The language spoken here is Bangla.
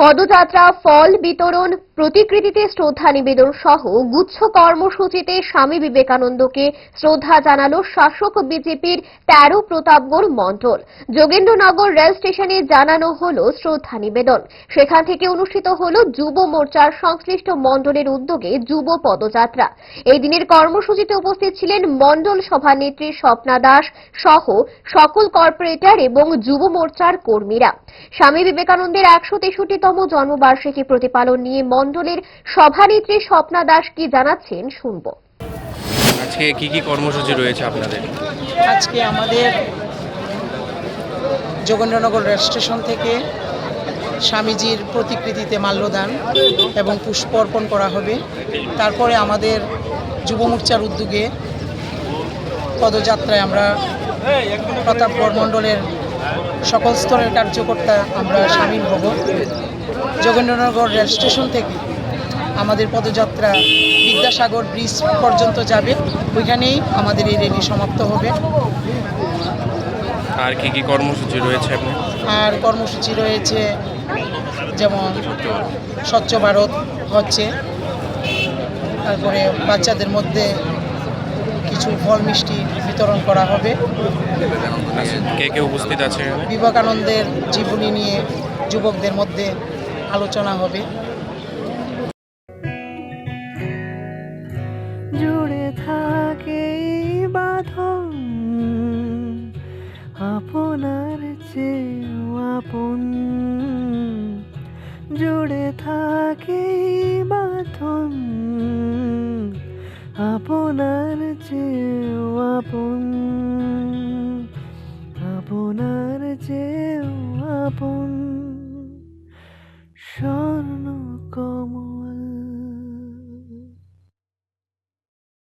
পদযাত্রা, ফল বিতরণ, প্রতিকৃতিতে শ্রদ্ধা নিবেদন সহ গুচ্ছ কর্মসূচিতে স্বামী বিবেকানন্দকে শ্রদ্ধা জানালো শাসক বিজেপির তেরো প্রতাপগড় মণ্ডল। যোগেন্দ্রনগর রেল স্টেশনে জানানো হল শ্রদ্ধা নিবেদন। সেখান থেকে অনুষ্ঠিত হল যুব মোর্চার সংশ্লিষ্ট মণ্ডলের উদ্যোগে যুব পদযাত্রা। এই দিনের কর্মসূচিতে উপস্থিত ছিলেন মণ্ডল সভানেত্রী স্বপ্না দাস সহ সকল কর্পোরেটর এবং যুব মোর্চার কর্মীরা। স্বামী বিবেকানন্দের একশো জন্মবার্ষিকী প্রতিপালন নিয়ে মণ্ডলের সভানেত্রী স্বপ্না দাস কি জানাচ্ছেন শুনব। আজকে কি কি কর্মসূচি রয়েছে আপনাদের? আজকে আমাদের যোগেন্দ্রনগর রেল স্টেশন থেকে স্বামীজির প্রতিকৃতিতে মাল্যদান এবং পুষ্প অর্পণ করা হবে। তারপরে আমাদের যুব মোর্চার উদ্যোগে পদযাত্রায় আমরা প্রতাপগড় মণ্ডলের সকল স্তরের কার্যকর্তা আমরা সামিল হব। যোগেন্দ্রনগর রেল স্টেশন থেকে আমাদের পদযাত্রা বিদ্যাসাগর ব্রিজ পর্যন্ত যাবে। ওইখানেই আমাদের এই র্যালি সমাপ্ত হবে। আর কি কি কর্মসূচি রয়েছে আর কর্মসূচি রয়েছে যেমন স্বচ্ছ ভারত হচ্ছে তারপরে বাচ্চাদের মধ্যে কিছু ফল মিষ্টি বিতরণ করা হবে। কে কে উপস্থিত আছে বিবেকানন্দের জীবনী নিয়ে যুবকদের মধ্যে আলোচনা হবে। জুড়ে থাকে বাঁধন আপনার চেয়েও আপন। জুড়ে থাকে বাঁধন আপনার চেয়েও আপন।